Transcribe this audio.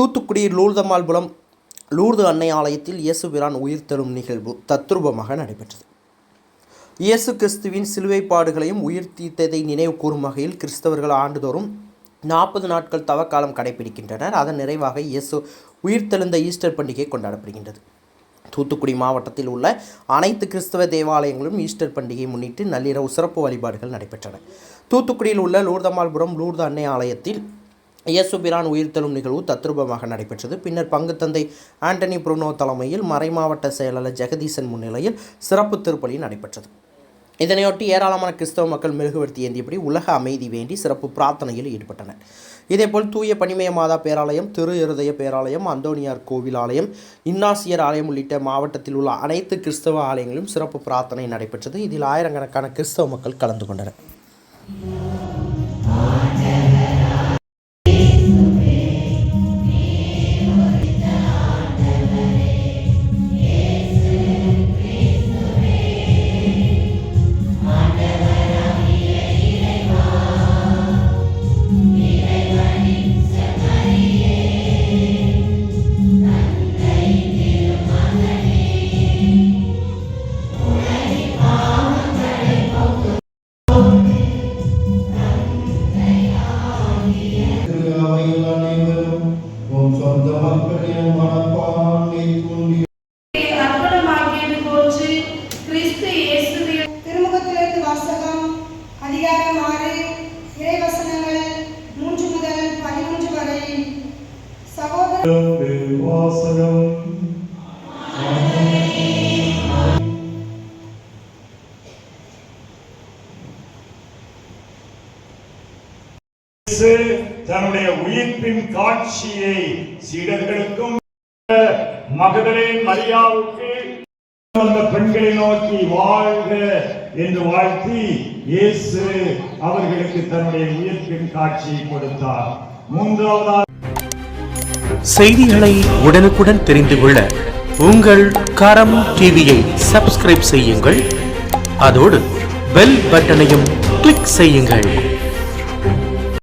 Thoothukudi லூர்தமால்புலம் Lourdes அன்னை ஆலயத்தில் இயேசு பிரான் உயிர்த்தெழும் நிகழ்வு தத்ரூபமாக நடைபெற்றது. இயேசு கிறிஸ்துவின் சிலுவைப்பாடுகளையும் உயிர் தீர்த்ததை நினைவு கூறும் வகையில் கிறிஸ்தவர்கள் ஆண்டுதோறும் நாற்பது நாட்கள் தவக்காலம் கடைபிடிக்கின்றனர். அதன் நிறைவாக இயேசு உயிர்த்தெழுந்த ஈஸ்டர் பண்டிகை கொண்டாடப்படுகின்றது. தூத்துக்குடி மாவட்டத்தில் உள்ள அனைத்து கிறிஸ்தவ தேவாலயங்களும் ஈஸ்டர் பண்டிகையை முன்னிட்டு நள்ளிரவு சிறப்பு வழிபாடுகள் நடைபெற்றன. தூத்துக்குடியில் உள்ள லூர்தமால்புரம் லூர்து அன்னை ஆலயத்தில் இயேசுபிரான் உயிர்த்தெழும் நிகழ்வு தத்ரூபமாக நடைபெற்றது. பின்னர் பங்கு தந்தை ஆண்டனி புருனோ தலைமையில் மறைமாவட்ட செயலாளர் ஜெகதீசன் முன்னிலையில் சிறப்பு திருப்பலி நடைபெற்றது. இதனையொட்டி ஏராளமான கிறிஸ்தவ மக்கள் மெழுகுவர்த்தி ஏந்தியபடி உலக அமைதி வேண்டி சிறப்பு பிரார்த்தனையில் ஈடுபட்டனர். இதேபோல் தூய பனிமய மாதா பேராலயம் திரு இருதய பேராலயம் அந்தோனியார் கோவில் ஆலயம் இன்னாசியர் ஆலயம் உள்ளிட்ட மாவட்டத்தில் உள்ள அனைத்து கிறிஸ்தவ ஆலயங்களிலும் சிறப்பு பிரார்த்தனை நடைபெற்றது. இதில் ஆயிரக்கணக்கான கிறிஸ்தவ மக்கள் கலந்து கொண்டனர். திரு அவையில் அனைவரும் உம் சொந்த மக்களின் மனப்பான்மை தூண்டி அர்ப்பணமாகியது போன்று கிறிஸ்து இயேசுவில் திருமுகத்திலிருந்து வாசகம் அதிகாரம் ஆறு இறைவசனங்கள் மூன்று முதல் பதிமூன்று வரை சகோதர வாசகம் இயேசு தன்னுடைய உயிர்ப்பின் காட்சியை சீடர்களுக்கும் மகதரே மரியாவுக்கு அந்த பெண்களை நோக்கி வாழ்க என்று வாழ்த்தி இயேசு அவர்களுக்கு தன்னுடைய உயிர்ப்பின் காட்சியை கொடுத்தார். மூன்றாவதாக செய்திகளை உடனுக்குடன் தெரிந்து கொள்ள உங்கள் கரம் டிவியை சப்ஸ்கிரைப் செய்யுங்கள். அதோடு பெல் பட்டனையும் கிளிக் செய்யுங்கள்.